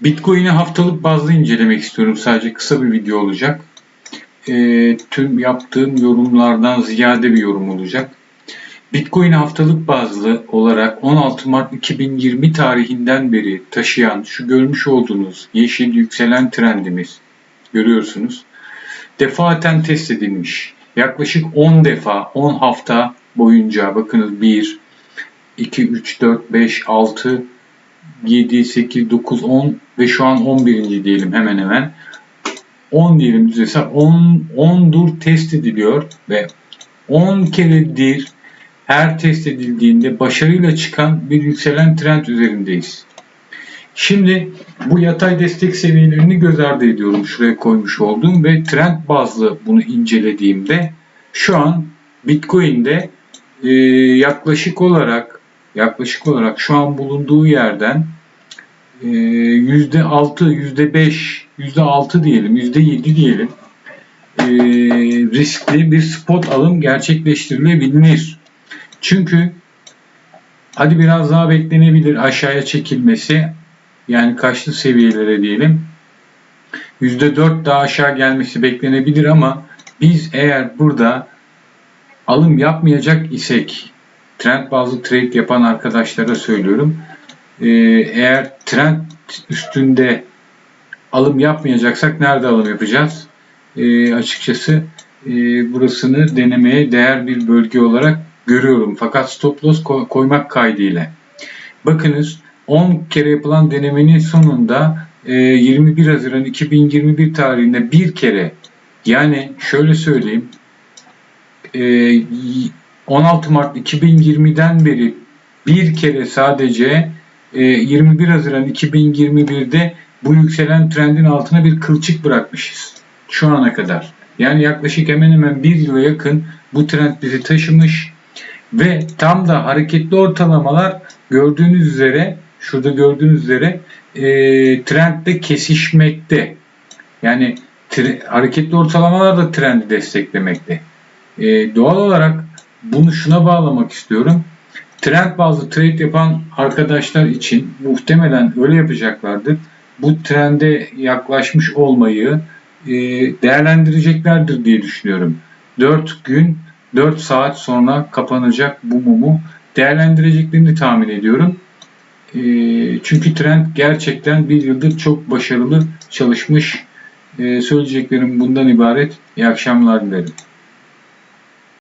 Bitcoin'i haftalık bazda incelemek istiyorum. Sadece kısa bir video olacak. Ee, tüm yaptığım yorumlardan ziyade bir yorum olacak. Bitcoin haftalık bazlı olarak 16 Mart 2020 tarihinden beri taşıyan şu görmüş olduğunuz yeşil yükselen trendimiz görüyorsunuz. Defaten test edilmiş. Yaklaşık 10 defa 10 hafta boyunca bakınız 1 2 3 4 5 6 7 8 9 10 ve şu an 11. diyelim hemen hemen. 10 diyelim düz hesap 10 10 dur test ediliyor ve 10 keredir her test edildiğinde başarıyla çıkan bir yükselen trend üzerindeyiz. Şimdi bu yatay destek seviyelerini göz ardı ediyorum şuraya koymuş olduğum ve trend bazlı bunu incelediğimde şu an Bitcoin'de e, yaklaşık olarak yaklaşık olarak şu an bulunduğu yerden e, yüzde altı, yüzde beş, yüzde altı diyelim, yüzde yedi diyelim e, riskli bir spot alım gerçekleştirilebilir. Çünkü hadi biraz daha beklenebilir aşağıya çekilmesi yani kaçlı seviyelere diyelim %4 daha aşağı gelmesi beklenebilir ama biz eğer burada alım yapmayacak isek trend bazlı trade yapan arkadaşlara söylüyorum ee, eğer trend üstünde alım yapmayacaksak nerede alım yapacağız? Ee, açıkçası e, burasını denemeye değer bir bölge olarak görüyorum. Fakat stop loss ko- koymak kaydıyla. Bakınız 10 kere yapılan denemenin sonunda e, 21 Haziran 2021 tarihinde bir kere yani şöyle söyleyeyim e, 16 Mart 2020'den beri bir kere sadece e, 21 Haziran 2021'de bu yükselen trendin altına bir kılçık bırakmışız. Şu ana kadar. Yani yaklaşık hemen hemen bir yıla yakın bu trend bizi taşımış ve tam da hareketli ortalamalar gördüğünüz üzere şurada gördüğünüz üzere e, trendde kesişmekte. Yani tre- hareketli ortalamalar da trendi desteklemekte. E, doğal olarak bunu şuna bağlamak istiyorum. Trend bazlı trade yapan arkadaşlar için muhtemelen öyle yapacaklardır. Bu trende yaklaşmış olmayı e, değerlendireceklerdir diye düşünüyorum. 4 gün 4 saat sonra kapanacak bu mumu değerlendireceklerini tahmin ediyorum. E, çünkü trend gerçekten bir yıldır çok başarılı çalışmış. E, söyleyeceklerim bundan ibaret. İyi akşamlar dilerim.